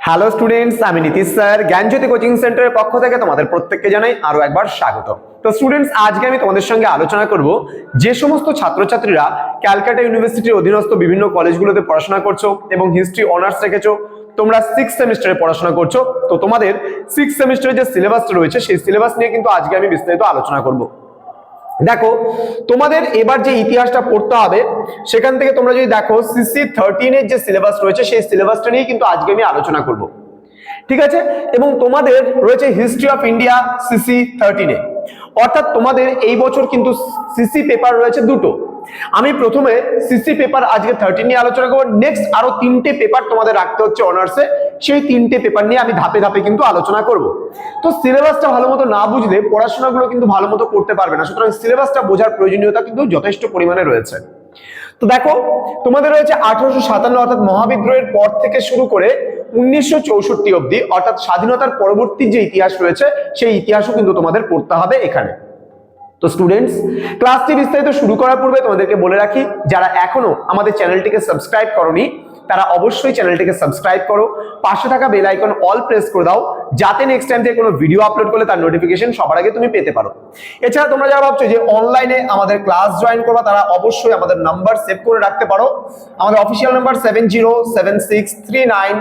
Hello students আমি Nitish sir, জ্ঞানজ্যোতি coaching সেন্টারের পক্ষ থেকে তোমাদের প্রত্যেককে জানাই আরও একবার স্বাগত। তো স্টুডেন্টস আজকে আমি তোমাদের সঙ্গে আলোচনা করব যে সমস্ত ছাত্রছাত্রীরা ক্যালকাটা ইউনিভার্সিটির অধীনস্থ বিভিন্ন কলেজগুলোতে পড়াশোনা করছ এবং হিস্ট্রি অনার্স রেখেছো, তোমরা সিক্স সেমিস্টারে পড়াশোনা করছ, তো তোমাদের সিক্স সেমিস্টারের যে সিলেবাসটা রয়েছে, সেই সিলেবাস নিয়ে কিন্তু আজকে আমি বিস্তারিত আলোচনা করব। দেখো, তোমাদের এবার যে ইতিহাসটা পড়তে হবে, সেখান থেকে তোমরা যদি দেখো সিসি থার্টিনের যে সিলেবাস রয়েছে, সেই সিলেবাসটা নিয়ে কিন্তু আজকে আমি আলোচনা করব। ঠিক আছে? এবং তোমাদের রয়েছে হিস্ট্রি অফ ইন্ডিয়া সিসি থার্টিনে অর্থাৎ তোমাদের এই বছর কিন্তু সিসি পেপার রয়েছে দুটো। আমি প্রথমে সিসি পেপার আজকে থার্টিন নিয়ে আলোচনা করব নেক্সট আরও তিনটে পেপার তোমাদের রাখতে হচ্ছে অনার্সে সেই তিনটে পেপার নিয়ে আমি ধাপে ধাপে কিন্তু আলোচনা করব। তো সিলেবাসটা ভালো মতো না বুঝলে পড়াশোনাগুলো কিন্তু ভালো মতো করতে পারবে না। সুতরাং সিলেবাসটা বোঝার প্রয়োজনীয়তা কিন্তু যথেষ্ট পরিমাণে রয়েছে। তো দেখো, তোমাদের রয়েছে আঠারোশো সাতান্ন অর্থাৎ মহাবিদ্রোহের পর থেকে শুরু করে উনিশশো চৌষট্টি অব্দি অর্থাৎ স্বাধীনতার পরবর্তী যে ইতিহাস রয়েছে, সেই ইতিহাসও কিন্তু তোমাদের পড়তে হবে এখানে। তো স্টুডেন্টস ক্লাসটি বিস্তারিত শুরু করার পূর্বে তোমাদেরকে বলে রাখি, যারা এখনও আমাদের চ্যানেলটিকে সাবস্ক্রাইব করনি তারা অবশ্যই চ্যানেলটিকে সাবস্ক্রাইব করো। পাশে থাকা বেল আইকন অল প্রেস করে দাও, যাতে নেক্সট টাইম থেকে কোনো ভিডিও আপলোড করলে তার নোটিফিকেশন সবার আগে তুমি পেতে পারো। এছাড়া তোমরা যারা ভাবছ যে অনলাইনে আমাদের ক্লাস জয়েন করবা, তারা অবশ্যই আমাদের নাম্বার সেভ করে রাখতে পারো। আমাদের official number seven zero seven six three nine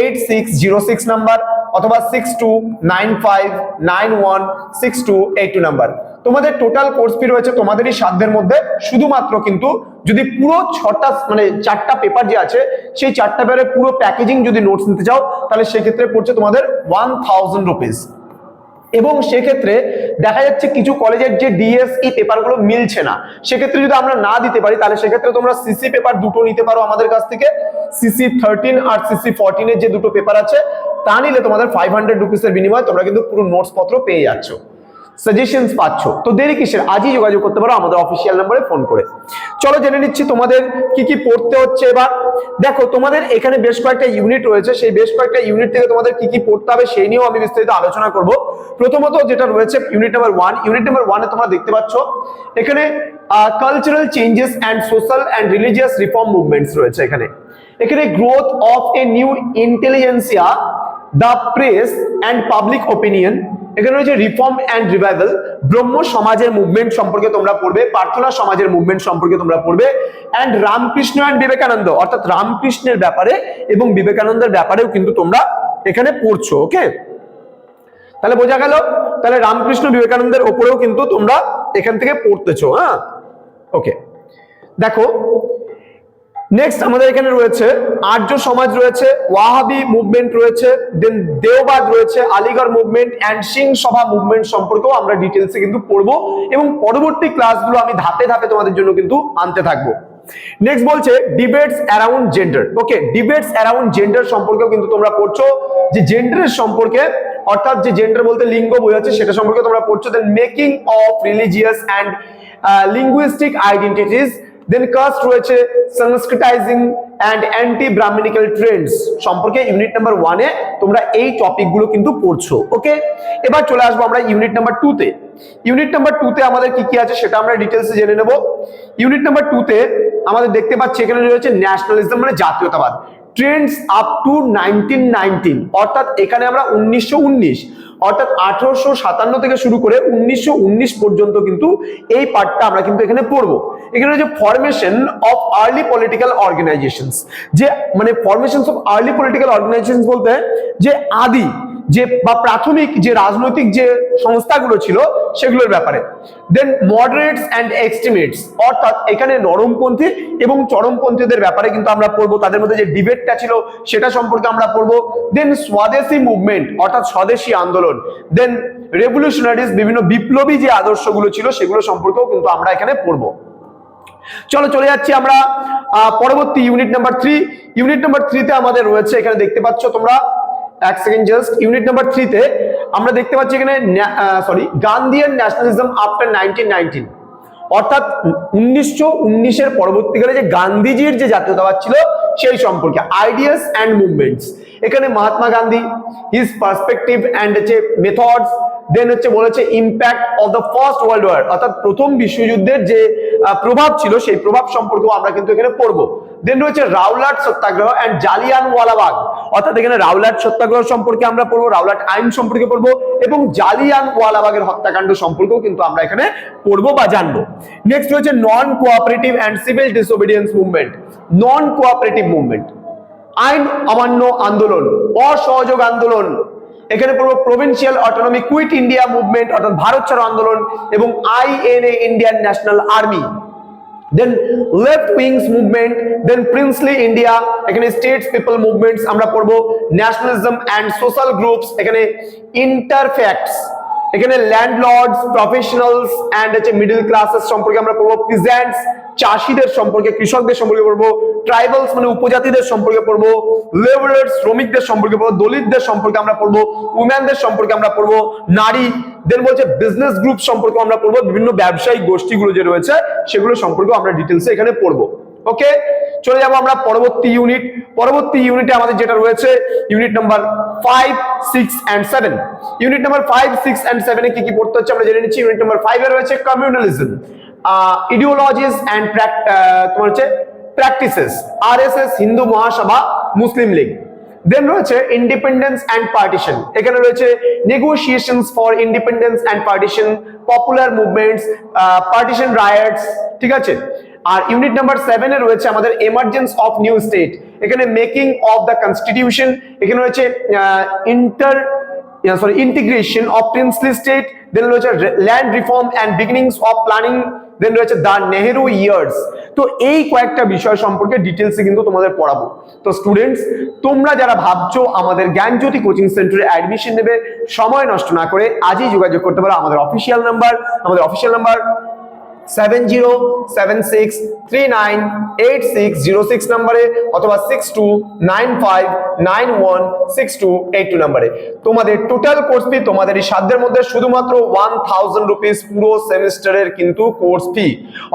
eight six zero six number অথবা six two nine five nine one six two eight two number তোমাদের টোটাল কোর্স ফি রয়েছে তোমাদেরই সাধ্যের মধ্যে। শুধুমাত্র কিন্তু যদি পুরো ছটা মানে চারটা পেপার যে আছে, সেই চারটা পেপারের পুরো প্যাকেজিং যদি নোটস নিতে চাও, তাহলে সেক্ষেত্রে পড়ছে তোমাদের ওয়ান থাউজেন্ড রুপিস এবং সেক্ষেত্রে দেখা যাচ্ছে কিছু কলেজের যে ডিএসই পেপারগুলো মিলছে না, সেক্ষেত্রে যদি আমরা না দিতে পারি, তাহলে সেক্ষেত্রে তোমরা সিসি পেপার দুটো নিতে পারো আমাদের কাছ থেকে। সিসি থার্টিন আর সিসি ফোরটিনের যে দুটো পেপার আছে, তা নিলে তোমাদের ফাইভ হান্ড্রেড রুপিসের বিনিময়ে তোমরা কিন্তু পুরো নোটস পত্র পেয়ে যাচ্ছ। সাজেশনস পাচ্ছ। তো দেরি কিসের? আজই যোগাযোগ করতে পারো আমাদের অফিসিয়াল নাম্বারে ফোন করে। চলো জেনে নিচ্ছি তোমাদের কি কি পড়তে হচ্ছে এবার। দেখো, তোমাদের এখানে বেশ কয়েকটা ইউনিট রয়েছে। সেই বেশ কয়েকটা ইউনিট থেকে তোমাদের কি কি পড়তে হবে সেই নিয়েও আমি বিস্তারিত আলোচনা করব। প্রথমত যেটা রয়েছে unit number one unit number ওয়ানে তোমরা দেখতে পাচ্ছ, এখানে cultural changes and social and religious reform movements রয়েছে এখানে। এখানে growth of a new intelligentsia the press and public opinion. এখানে রয়েছে রিফর্ম অ্যান্ড রিভাইভাল। ব্রহ্ম সমাজের মুভমেন্ট সম্পর্কে তোমরা পড়বে, প্রার্থনা সমাজের মুভমেন্ট সম্পর্কে তোমরা পড়বে, অ্যান্ড রামকৃষ্ণ অ্যান্ড বিবেকানন্দ, অর্থাৎ রামকৃষ্ণের ব্যাপারে এবং বিবেকানন্দের ব্যাপারেও কিন্তু তোমরা এখানে পড়ছো ওকে তাহলে বোঝা গেল, তাহলে রামকৃষ্ণ বিবেকানন্দের ওপরেও কিন্তু তোমরা এখান থেকে পড়তেছো হ্যাঁ? ওকে দেখো নেক্সট আমাদের এখানে রয়েছে আর্য সমাজ রয়েছে, ওয়াহাবি মুভমেন্ট রয়েছে দেন দেওবাদ রয়েছে, আলিগড় মুভমেন্ট অ্যান্ড সিং সভা মুভমেন্ট সম্পর্কেও আমরা ডিটেলসে কিন্তু পড়ব এবং পরবর্তী ক্লাসগুলো আমি ধাপে ধাপে তোমাদের জন্য কিন্তু আনতে থাকব। নেক্সট বলছে debates around gender okay debates around gender সম্পর্কেও কিন্তু তোমরা পড়ছো। যে জেন্ডারের সম্পর্কে, অর্থাৎ যে জেন্ডার বলতে লিঙ্গ বোঝাচ্ছে, সেটা সম্পর্কে তোমরা পড়ছো। Then making of religious and linguistic identities then caste রয়েছে Sanskritising and anti Brahmanical trends সম্পর্কে ইউনিট নাম্বার ওয়ানে তোমরা এই টপিকগুলো কিন্তু পড়ছো ওকে এবার চলে আসব আমরা ইউনিট নাম্বার টুতে ইউনিট নাম্বার টুতে আমাদের কি কি আছে সেটা আমরা ডিটেলসে জেনে নেব। ইউনিট নাম্বার টুতে আমাদের দেখতে পাচ্ছি এখানে রয়েছে ন্যাশনালিজম মানে জাতীয়তাবাদ। Trends up to nineteen nineteen অর্থাৎ এখানে আমরা উনিশশো উনিশ, অর্থাৎ আঠারোশো সাতান্ন থেকে শুরু করে উনিশশো উনিশ পর্যন্ত কিন্তু এই পার্টটা আমরা কিন্তু এখানে পড়ব। এখানে যে formation of early political organisations যে মানে formation of early political organisation বলতে যে আদি, যে বা প্রাথমিক যে রাজনৈতিক যে সংস্থাগুলো ছিল সেগুলোর ব্যাপারে। দেন মডারেটস অ্যান্ড এক্সট্রিমেটস অর্থাৎ এখানে নরমপন্থী এবং চরমপন্থীদের ব্যাপারে কিন্তু আমরা পড়ব। তাদের মধ্যে যে ডিবেটটা ছিল সেটা সম্পর্কে আমরা পড়ব। দেন স্বদেশী মুভমেন্ট অর্থাৎ স্বদেশী আন্দোলন। দেন রেভলিউশনারিজ বিভিন্ন বিপ্লবী যে আদর্শগুলো ছিল সেগুলো সম্পর্কেও কিন্তু আমরা এখানে পড়ব। চলো চলে যাচ্ছি আমরা পরবর্তী unit number three unit number থ্রিতে আমাদের রয়েছে, এখানে দেখতে পাচ্ছ তোমরা, এক সেকেন্ড জাস্ট ইউনিট নাম্বার থ্রিতে আমরা দেখতে পাচ্ছি এখানে sorry Gandhian nationalism after nineteen nineteen অর্থাৎ উনিশশো উনিশের পরবর্তীকালে যে গান্ধীজির যে জাতীয়তাবাদ ছিল, সেই সম্পর্কে আইডিয়াস অ্যান্ড মুভমেন্টস এখানে Mahatma Gandhi his perspective and হচ্ছে মেথডস দেন হচ্ছে বলেছে impact of the first world war অর্থাৎ প্রথম বিশ্বযুদ্ধের যে প্রভাব ছিল, সেই প্রভাব সম্পর্কেও আমরা কিন্তু এখানে পড়ব। দেন রয়েছে Rowlatt satyagraha and Jallian Walabagh অর্থাৎ এখানে রাউলাট সত্যাগ্রহ সম্পর্কে আমরা পড়ব রাউলাট আইন সম্পর্কে পড়ব এবং জালিয়ান ওয়ালাবাগের হত্যাকাণ্ড সম্পর্কেও কিন্তু আমরা এখানে পড়ব বা জানব। নেক্সট রয়েছে non cooperative and civil disobedience movement non cooperative movement আইন অমান্য আন্দোলন, অসহযোগ আন্দোলন। এখানে পড়ব provincial autonomy quit India movement অর্থাৎ ভারত ছাড়ো আন্দোলন, এবং INA Indian national army then left wings movement then princely India এখানে স্টেটস পিপল মুভমেন্টস আমরা পড়ব। ন্যাশনালিজম অ্যান্ড সোশ্যাল গ্রুপস এখানে ইন্টারফ্যাক্টস এখানে ল্যান্ডলর্ডস প্রফেশনালস অ্যান্ড হচ্ছে মিডল ক্লাসেস সম্পর্কে আমরা পড়ব পিজেন্টস চাষিদের সম্পর্কে, কৃষকদের সম্পর্কে পড়ব ট্রাইবালস মানে উপজাতিদের সম্পর্কে পড়ব লেবারার্স শ্রমিকদের সম্পর্কে পড়ব, দলিতদের সম্পর্কে আমরা পড়ব উম্যানদের সম্পর্কে আমরা পড়ব, নারী দেন বলছে বিজনেস গ্রুপ সম্পর্কে আমরা পড়ব, বিভিন্ন ব্যবসায়িক গোষ্ঠীগুলো যে রয়েছে, সেগুলো সম্পর্কে আমরা ডিটেলসে এখানে পড়ব। ওকে চলে যাব আমরা পরবর্তী ইউনিট পরবর্তী ইউনিটে আমাদের যেটা রয়েছে unit number five six and seven unit number five six and সেভেনে কি কি পড়তে হচ্ছে আমরা জেনে নিচ্ছি। ইউনিট নাম্বার ফাইভে রয়েছে কমিউনালিজম ইডিওলজিস অ্যান্ড তোমার হচ্ছে প্র্যাকটিসেস আরএসএস হিন্দু মহাসভা, মুসলিম লীগ। দেন রয়েছে ইন্ডিপেন্ডেন্স অ্যান্ড পার্টিশন এখানে রয়েছে negotiations for independence and partition popular movements partition riots ঠিক আছে? আর ইউনিট নাম্বার সেভেনে রয়েছে আমাদের এমার্জেন্স অফ নিউ স্টেট এখানে মেকিং অফ দ্য কনস্টিটিউশন এখানে রয়েছে inter sorry integration of princely state then রয়েছে land reform and beginnings of planning then রয়েছে দ্য নেহেরু ইয়ার্স তো এই কয়েকটা বিষয় সম্পর্কে ডিটেলসে কিন্তু তোমাদের পড়াবো। তো স্টুডেন্টস তোমরা যারা ভাবছ আমাদের জ্ঞানজ্যোতি কোচিং সেন্টারে অ্যাডমিশন নেবে, সময় নষ্ট না করে আজই যোগাযোগ করতে পারো আমাদের অফিসিয়াল নাম্বার আমাদের official number seven zero seven six three nine eight six zero six নাম্বারে অথবা six two nine five nine one six two eight two নাম্বারে। তোমাদের টোটাল কোর্স ফি তোমাদের এই সাধ্যের মধ্যে শুধুমাত্র ওয়ান থাউজেন্ড রুপিস পুরো সেমিস্টারের কিন্তু কোর্স ফি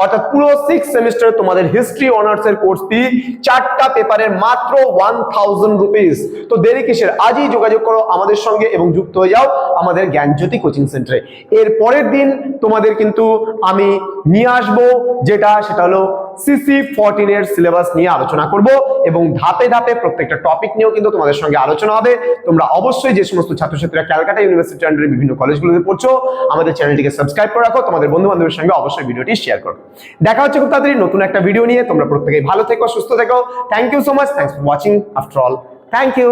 অর্থাৎ পুরো সিক্স সেমিস্টার তোমাদের হিস্ট্রি অনার্স এর কোর্স ফি চারটা পেপারের মাত্র ওয়ান থাউজেন্ড রুপিস তো দেরি কিসের? আজই যোগাযোগ করো আমাদের সঙ্গে এবং যুক্ত হয়ে যাও আমাদের জ্ঞানজ্যোতি কোচিং সেন্টারে এর পরের দিন তোমাদের কিন্তু আমি নিয়ে আসব, যেটা সেটা হলো সিসি ফোরটিন এর সিলেবাস নিয়ে আলোচনা করব এবং ধাপে ধাপে প্রত্যেকটা টপিক নিয়েও কিন্তু তোমাদের সঙ্গে আলোচনা হবে। তোমরা অবশ্যই যে সমস্ত ছাত্রছাত্রীরা ক্যালকাটা ইউনিভার্সিটি আন্ডারে বিভিন্ন কলেজগুলোতে পড়ছো, আমাদের চ্যানেলটিকে সাবস্ক্রাইব করে রাখো। তোমাদের বন্ধু বান্ধবের সঙ্গে অবশ্যই ভিডিওটি শেয়ার করো। দেখা হচ্ছে খুব তাড়াতাড়ি নতুন একটা ভিডিও নিয়ে। তোমরা প্রত্যেকেই ভালো থেকো, সুস্থ থেকো। Thank you so much thanks for watching after all thank you